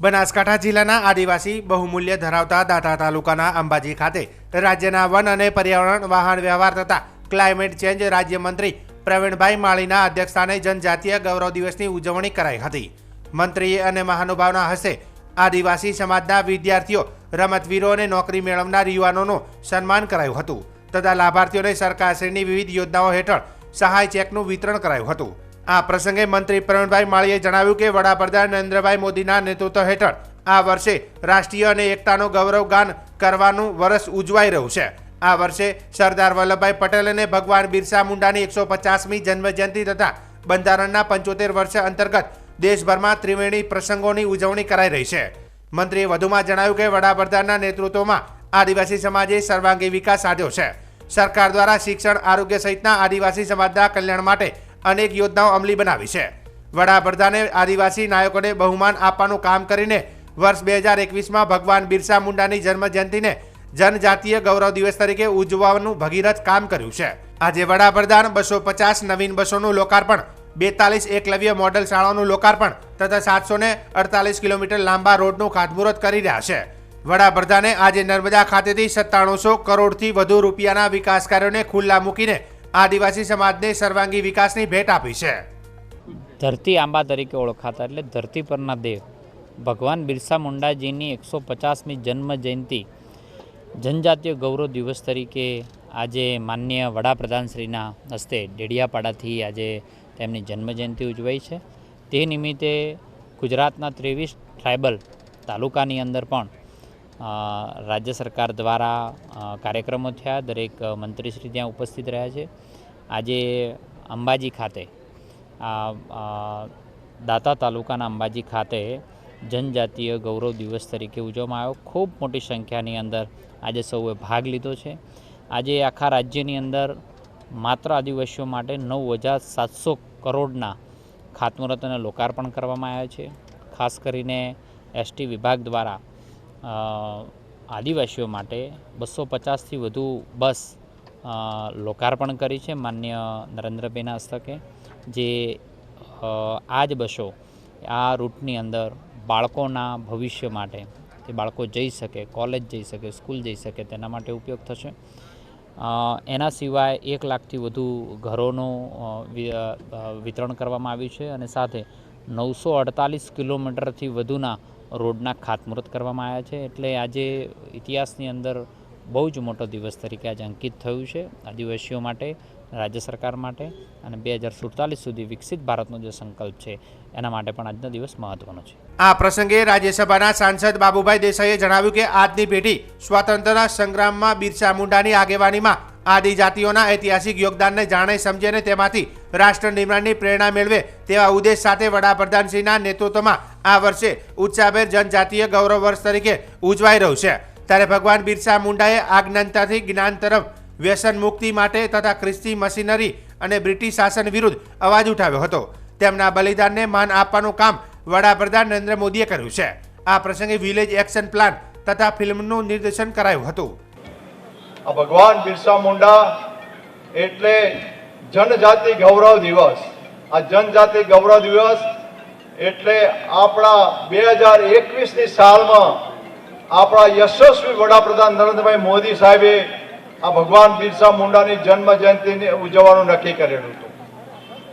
બનાસકાંઠા જિલ્લાના આદિવાસી બહુમૂલ્ય ધરાવતા દાતા તાલુકાના અંબાજી ખાતે રાજ્યના વન અને પર્યાવરણ, વાહન વ્યવહાર તથા ક્લાઇમેટ ચેન્જ રાજ્યમંત્રી પ્રવીણભાઈ માળીના અધ્યક્ષસ્થાને જનજાતીય ગૌરવ દિવસની ઉજવણી કરાઈ હતી. મંત્રીએ અને મહાનુભાવના હસ્તે આદિવાસી સમાજના વિદ્યાર્થીઓ, રમતવીરો અને નોકરી મેળવનાર યુવાનોનું સન્માન કરાયું હતું તથા લાભાર્થીઓને સરકારશ્રીની વિવિધ યોજનાઓ હેઠળ સહાય ચેકનું વિતરણ કરાયું હતું. આ પ્રસંગે મંત્રી પ્રવીણભાઈ માળીએ જણાવ્યું કે વડાપ્રધાન નરેન્દ્રભાઈ મોદીના નેતૃત્વ હેઠળ આ વર્ષે રાષ્ટ્રીય અને એકતાનું ગૌરવગાન કરવાનું વર્ષ ઉજવાઈ રહ્યું છે. આ વર્ષે સરદાર વલ્લભભાઈ પટેલ અને ભગવાન બિરસા મુંડાની એકસો પચાસમી જન્મજયંતિ તથા બંધારણના પંચોતેર વર્ષ અંતર્ગત દેશભરમાં ત્રિવેણી પ્રસંગોની ઉજવણી કરાઈ રહી છે. મંત્રીએ વધુમાં જણાવ્યું કે વડાપ્રધાનના નેતૃત્વમાં આદિવાસી સમાજે સર્વાંગી વિકાસ સાધ્યો છે. સરકાર દ્વારા શિક્ષણ, આરોગ્ય સહિતના આદિવાસી સમાજના કલ્યાણ માટે અનેક યોજનાઓ અમલી બનાવી છે. વડાપ્રધાને આદિવાસી નાયકોને બહુમાન આપવાનું કામ કરીને વર્ષ બે હજાર એકવીસમાં ભગવાન બિરસા મુંડાની જન્મજયંતિને જનજાતીય ગૌરવ દિવસ તરીકે ઉજવવાનું ભગીરથ કામ કર્યું છે. આજે વડાપ્રધાન બસો પચાસ નવીન બસોનું લોકાર્પણ, બેતાલીસ એકલવ્ય મોડલ શાળાઓનું લોકાર્પણ તથા સાતસો ને અડતાલીસ કિલોમીટર લાંબા રોડનું ખાતમુહૂર્ત કરી રહ્યા છે. વડાપ્રધાને આજે નર્મદા ખાતેથી સત્તાણુંસો કરોડથી વધુ રૂપિયાના વિકાસ કાર્યોને ખુલ્લા મૂકીને આદિવાસી સમાજને સર્વાંગી વિકાસની ભેટ આપી છે. ધરતી આંબા તરીકે ઓળખાતા એટલે ધરતી પરના દેવ. ભગવાન બિરસા મુંડાજીની એકસો પચાસમી જન્મ જયંતિ જનજાતીય ગૌરવ દિવસ તરીકે આજે માન્ય વડાપ્રધાનશ્રીના હસ્તે ડેડિયાપાડાથી આજે તેમની જન્મજયંતિ ઉજવાઈ છે. તે નિમિત્તે ગુજરાતના ત્રેવીસ ટ્રાઇબલ તાલુકાની અંદર પણ રાજ્ય સરકાર દ્વારા કાર્યક્રમો થયા. દરેક મંત્રીશ્રી ત્યાં ઉપસ્થિત રહ્યા છે. આજે અંબાજી ખાતે દાતા તાલુકાના અંબાજી ખાતે જનજાતીય ગૌરવ દિવસ તરીકે ઉજવવામાં આવ્યો. ખૂબ મોટી સંખ્યાની અંદર આજે સૌએ ભાગ લીધો છે. આજે આખા રાજ્યની અંદર માત્ર આદિવાસીઓ માટે નવ હજાર સાતસો કરોડના ખાતમુહૂર્ત લોકાર્પણ કરવામાં આવ્યા છે. ખાસ કરીને એસટી વિભાગ દ્વારા આદિવાસીઓ માટે બસો પચાસથી વધુ બસ લોકાર્પણ કરી છે માન્ય નરેન્દ્રભાઈના હસ્તકે, જે આ જ બસો, આ રૂટની અંદર બાળકોના ભવિષ્ય માટે તે બાળકો જઈ શકે, કોલેજ જઈ શકે, સ્કૂલ જઈ શકે, તેના માટે ઉપયોગ થશે. એના સિવાય એક લાખથી વધુ ઘરોનું વિતરણ કરવામાં આવ્યું છે અને સાથે નવસો અડતાલીસ કિલોમીટરથી વધુના રોડના ખાતમુહૂર્ત કરવામાં આવ્યા છે. એટલે આજે ઇતિહાસની અંદર બહુ જ મોટો દિવસ તરીકે આજે અંકિત થયું છે આદિવાસીઓ માટે, રાજ્ય સરકાર માટે અને બે હજાર સુડતાલીસ સુધી વિકસિત ભારતનો જે સંકલ્પ છે એના માટે પણ આજનો દિવસ મહત્ત્વનો છે. આ પ્રસંગે રાજ્યસભાના સાંસદ બાબુભાઈ દેસાઈએ જણાવ્યું કે આજની પેઢી સ્વાતંત્ર્યના સંગ્રામમાં બિરસા મુંડાની આગેવાનીમાં આદિજાતિઓના ઐતિહાસિક યોગદાનને જાણે સમજે અને તેમાંથી રાષ્ટ્ર નિર્માણની પ્રેરણા મેળવે તેવા ઉદ્દેશ સાથે વડાપ્રધાનશ્રીના નેતૃત્વમાં આ વર્ષે ઉત્સાહભેર જનજાતીય ગૌરવ વર્ષ તરીકે ઉજવાઈ રહ્યું છે. ત્યારે ભગવાન બિરસા મુંડાએ આજ્ઞાનતાથી જ્ઞાન તરફ વ્યસન મુક્તિ માટે તથા ખ્રિસ્તી મશીનરી અને બ્રિટિશ શાસન વિરુદ્ધ અવાજ ઉઠાવ્યો હતો. તેમના બલિદાનને માન આપવાનું કામ વડાપ્રધાન નરેન્દ્ર મોદીએ કર્યું છે. આ પ્રસંગે વિલેજ એક્શન પ્લાન તથા ફિલ્મનું નિર્દેશન કરાયું હતું. આ ભગવાન બિરસા મુંડા એટલે જનજાતિ ગૌરવ દિવસ. આ જનજાતિ ગૌરવ દિવસ એટલે આપણા બે હજાર એકવીસની સાલમાં આપણા યશસ્વી વડાપ્રધાન નરેન્દ્રભાઈ મોદી સાહેબે આ ભગવાન બિરસા મુંડાની જન્મ જયંતિને ઉજવવાનું નક્કી કરેલું હતું.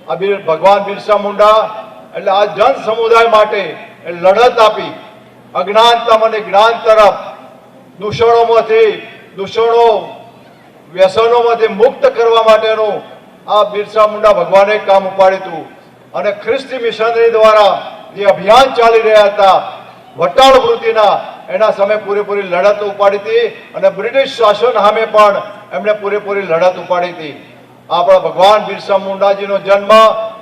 આ ભગવાન બિરસા મુંડા એટલે આ જન સમુદાય માટે લડત આપી. અજ્ઞાનતમ અને જ્ઞાન તરફ દૂષણોમાંથી દૂષણો વ્યસનોમાંથી મુક્ત કરવા માટેનું આ બિરસા મુંડા ભગવાને કામ ઉપાડ્યું હતું. અને ખ્રિસ્તી મિશનરી દ્વારા જે અભિયાન ચાલી રહ્યા હતા, વટાળ વૃત્તિના, એના સામે પૂરેપૂરી લડત ઉપાડી હતી અને બ્રિટિશ શાસન સામે પણ એમણે પૂરેપૂરી લડત ઉપાડી હતી. આપણા ભગવાન બિરસા મુંડાજીનો જન્મ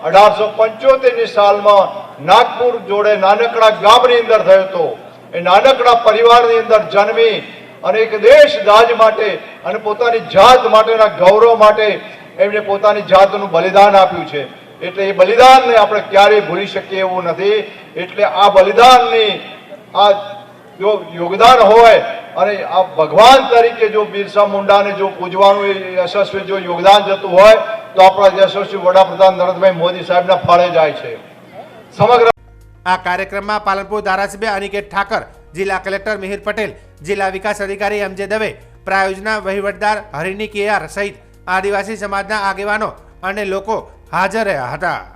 અઢારસો પંચોતેરની સાલમાં નાગપુર જોડે નાનકડા ગામની અંદર થયો હતો. એ નાનકડા પરિવારની અંદર જન્મી અને એક દેશ દાજ માટે અને પોતાની જાત માટેના ગૌરવ માટે એમણે પોતાની જાતનું બલિદાન આપ્યું છે. એટલે એ બલિદાનને આપણે ક્યારેય ભૂલી શકીએ એવું નથી. એટલે આ બલિદાનની આ જો યોગદાન હોય અને આ ભગવાન તરીકે જો બિરસા મુંડાને જો પૂજવાનું યશસ્વી જો યોગદાન જતું હોય, તો આપણા યશસ્વી વડાપ્રધાન નરેન્દ્રભાઈ મોદી સાહેબના ફાળે જાય છે. સમગ્ર આ કાર્યક્રમમાં પાલનપુર ધારાસભ્ય અનિકેત ઠાકર જિલ્લા કલેક્ટર મિહિર પટેલ, જિલ્લા વિકાસ અધિકારી એમજે દવે, પ્રાયોજના વહીવટદાર હરિની કેઆર સહિત આદિવાસી સમાજના આગેવાનો અને લોકો હાજર રહ્યા હતા.